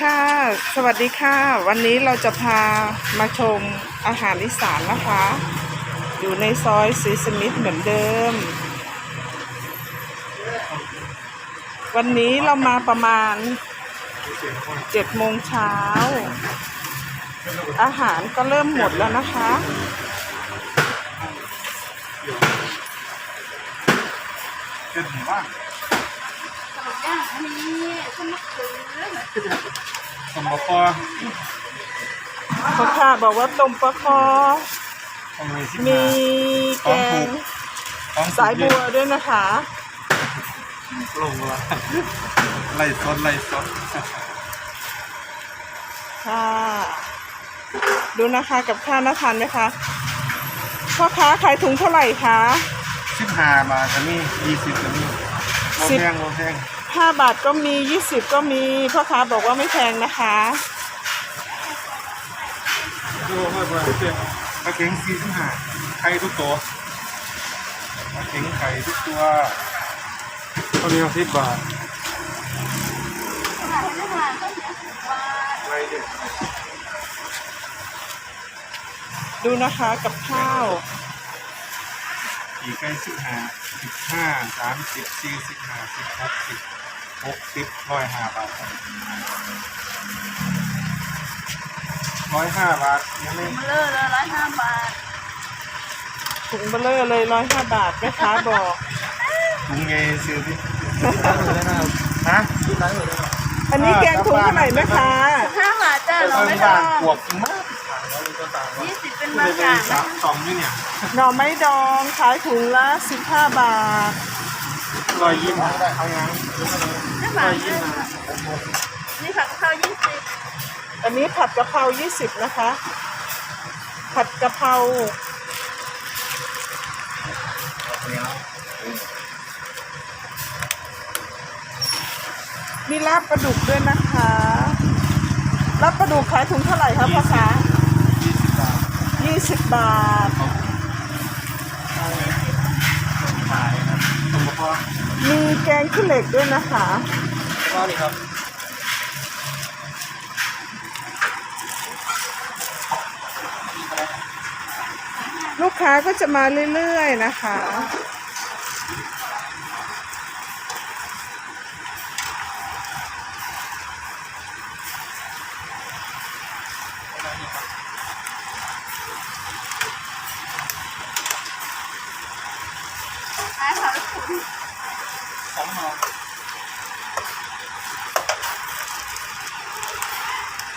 ค่ะ สวัสดีค่ะ วันนี้เราจะพามาชมอาหารอีสานนะคะ อยู่ในซอยซีสมิธเหมือนเดิม วันนี้เรามาประมาณเจ็ดโมงเช้า อาหารก็เริ่มหมดแล้วนะคะ เป็นหมู่บ้านย่างอันนี้คุณมะเขือ สมบกอพ่อค้าบอกว่าต้มปลาคอตรงนี้สิบมีห้าแกงต้องสายบัวด้วยนะคะ ลงละไล่สดไล่สดค่ะ ดูนะคะกับข้าวน่าทานไหมคะพ่อค้าขายถุงเท่าไหร่คะ สิบห้าบาทจะมียี่สิบจะมีโมสิบ แพงโมแพง ห้าบาทก็มียี่สิบก็มีพ่อค้าบอกว่าไม่แพงนะคะโอ้ไม่ไม่เป็นปลาเข็งสี่สิบห้าไข่ทุกตัวปลาเข็งไข่ทุกตัวเท่านี้สิบบาทดนี้มาก็เหลือสิบว่าอะไรเด็ดดูนะคะกับข้าวกี่ไก่สิบห้าสิบห้าสามสิบสี่สิบห้าสิบหกสิบ หกสิบร้อยห้าบาทร้อยห้าบาทยังไม่มาเลยเลยร้อยห้าบาทถุงเบลเลอร์เลยร้อยห้าบาทแม่ค้าบอกถุงเงยซื้อที่ฮะอันนี้แกงถุงเท่าไหร่แม่ค้าห้าบาทจ้าเราเพิ่ไม่งต้บ้าอนงขวบมากยี่สิบเป็นเลบางยอย่างสามสองนี่เนี่ยหน่อไม้ดองขายถุงละสิบห้าบาท รอยยิ้มเอายังห้าบาทนี่ผักข้าวยี่สิบอันนี้ผัดกะเพรายี่สิบนะคะ ผัดกะเพรามีลาบปลาดุกด้วยนะคะลาบปลาดุกขายถุงเท่าไหร่คะพ่อค้ายี่สิบบาทยี่ สิบบาทขายครับสมบูรณ์มีแกงขี้เหล็กด้วยนะคะก็ดีครับลูกค้าก็จะมาเรื่อย ๆ นะคะ ขายผักถุง สองห่อ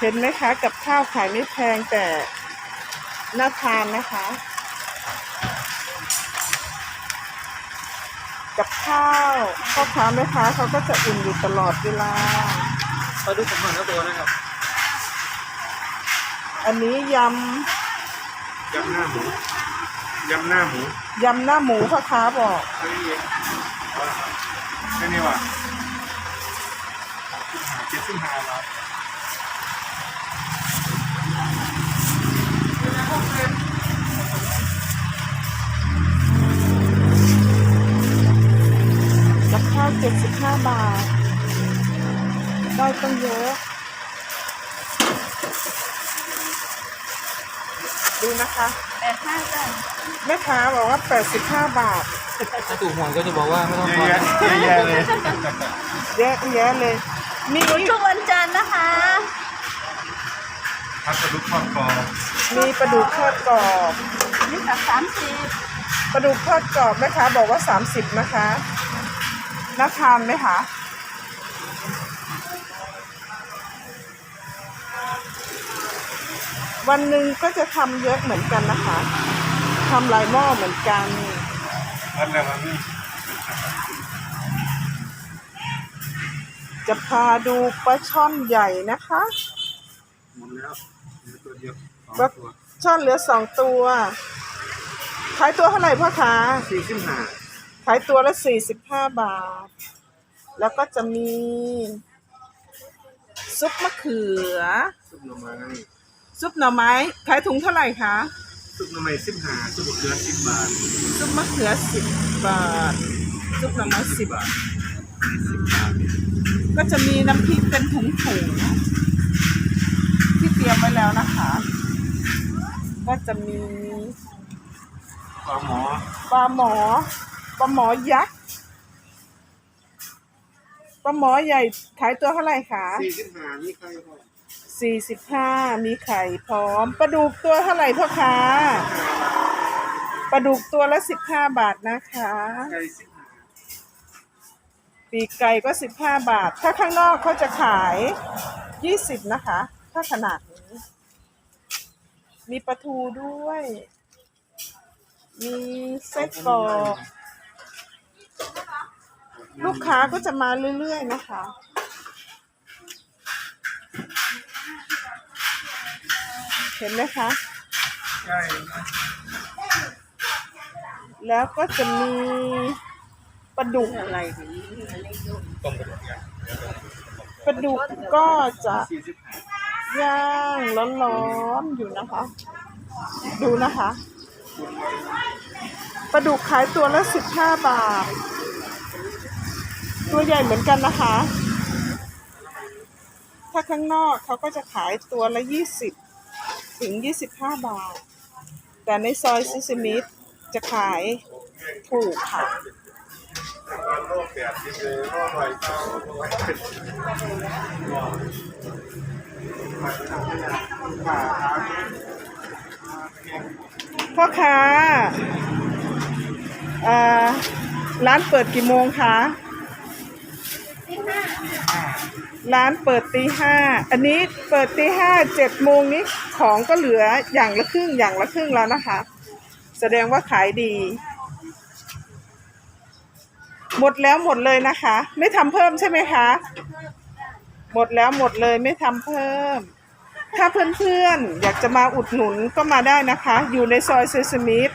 เห็นไหมคะ กับข้าวขายไม่แพงแต่น่าทานนะคะ กับข้าวพ่อค้าแม่ค้าเขาก็จะอุ่นอยู่ตลอดเวลาปลาดุกผมเหมือนตัวนะครับ อันนี้ยยำหน้าหมู ยำหน้าหมูำยำหน้าหมูพ่อค้าบอก เฮ้ยแค่นี้ว่ะเจ็ดสิบห้าบาท กับข้าวเจ็ดสิบห้าบาท ได้ตั้งเยอะ ดูนะคะแปดห้าจ้าแม่ค้าบอกว่า 85 บาท ถ้าถูกหวยก็จะบอกว่าไม่ต้องเยทอะอนแยะเยอะแยะเลยแยะแยะเลย มีทุกวันจันทร์นะคะพัดปลาดุกทอดกรอบมีปลาดุกทอดกรอบนี่ผักสามสิบปลาดุกทอดกรอบแม่ค้าบอกว่า 30 นะคะ น่าทานไหมคะวันหนึ่งก็จะทำเยอะเหมือนกันนะคะทำหลายหม้อเหมือนกันพัดแล้วมันมีจะพาดูปลาช่อนใหญ่นะคะหมดแล้วเหลือตัวเดียวสองปลาตัวช่อนเหลือสองตัว ขายตัวเท่าไหร่พ่อค้าสี่สิบห้า ขายตัวละสี่สิบห้าบาท แล้วก็จะมี ซุปมะเขือ ซุปหน่อไม้ซุปหน่อไม้ขายถุงเท่าไหร่คะ ซุปหน่อไม้สิบห้าซุปมะเขือสิบบาท ซุปมะเขือสิบบาท ซุปหน่อไม้สิบบาทสิบบาท ก็จะมีน้ำพริกเป็นถุงถุงๆที่เตรียมไว้แล้วนะคะ ก็จะมีปลาหมอปลาหมอ ปลาหมอยักษ์ปลาหมอใหญ่ขายตัวเท่าไหร่คะสี่สิบห้านี่ใครพอสี่สิบห้ามีไข่พร้อมปลาดุกตัวเท่าไหร่พ่อค้าปลาดุกตัวละสิบห้าบาทนะคะ ไก่สิบห้าปีกไก่ก็สิบห้าบาท ถ้าข้างนอกเขาจะขายยี่สิบนะคะ ถ้าขนาดนี้ มีปลาทูด้วย มีไส้กรอก ลูกค้าก็จะมาเรื่อยๆนะคะเห็นไหมคะใช่แล้วก็จะมีปลาดุกอะไรถึงอะไรดูต้มกระดูกย่างปลาดุกก็จะย่างร้อนๆอยู่นะคะ ดูนะคะปลาดุกขายตัวละสิบห้าบาท ตัวใหญ่เหมือนกันนะคะ ถ้าข้างนอกเขาก็จะขายตัวละยี่สิบถึงยี่สิบห้าบาท แต่ในซอยซิซิมิดจะขายถูกค่ะพ่อค้าอ่อร้านเปิดกี่โมงคะ ร้านเปิดตีห้า อันนี้เปิดตีห้าเจ็ดโมงนี้ของก็เหลืออย่างละครึ่งอย่างละครึ่งแล้วนะคะ แสดงว่าขายดี หมดแล้วหมดเลยนะคะ ไม่ทำเพิ่มใช่ไหมคะ หมดแล้วหมดเลยไม่ทำเพิ่ม ถ้าเพื่อนๆ อยากจะมาอุดหนุนก็มาได้นะคะ อยู่ในซอยเซซามิด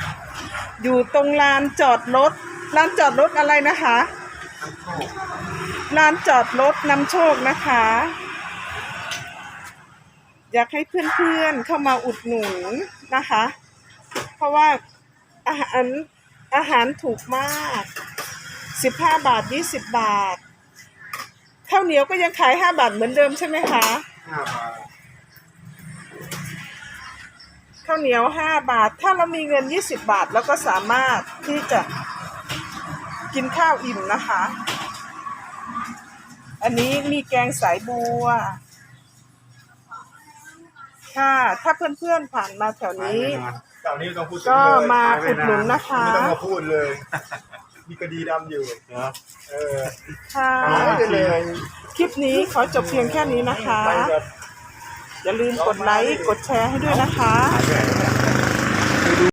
อยู่ตรงลานจอดรถลานจอดรถอะไรนะคะ ลานจอดรถนำโชคนะคะ อยากให้เพื่อนๆเข้ามาอุดหนุนนะคะ เพราะว่าอาหารอาหารถูกมากสิบห้าบาทยี่สิบบาทข้าวเหนียวก็ยังขายห้าบาทเหมือนเดิมใช่ไหมคะห้าบาทข้าวเหนียวห้าบาท ถ้าเรามีเงินยี่สิบบาท แล้วก็สามารถที่จะกินข้าวอิ่มนะคะ อันนี้มีแกงสายบัว ค่ะ ถ้าเพื่อนๆผ่านมาแถวนี้เต่านี้ไม่ต้องพูดก็มาอุดหนุนนะคะ ไม่ต้องมาพูดเลย มีคดีดำอยู่เนาะเออค่ะไปเลยคลิปนี้ขอจบเพียงแค่นี้นะคะ ไปแบบอย่าลืมกดไลค์ กดแชร์ให้ด้วยนะคะ หายไปไหน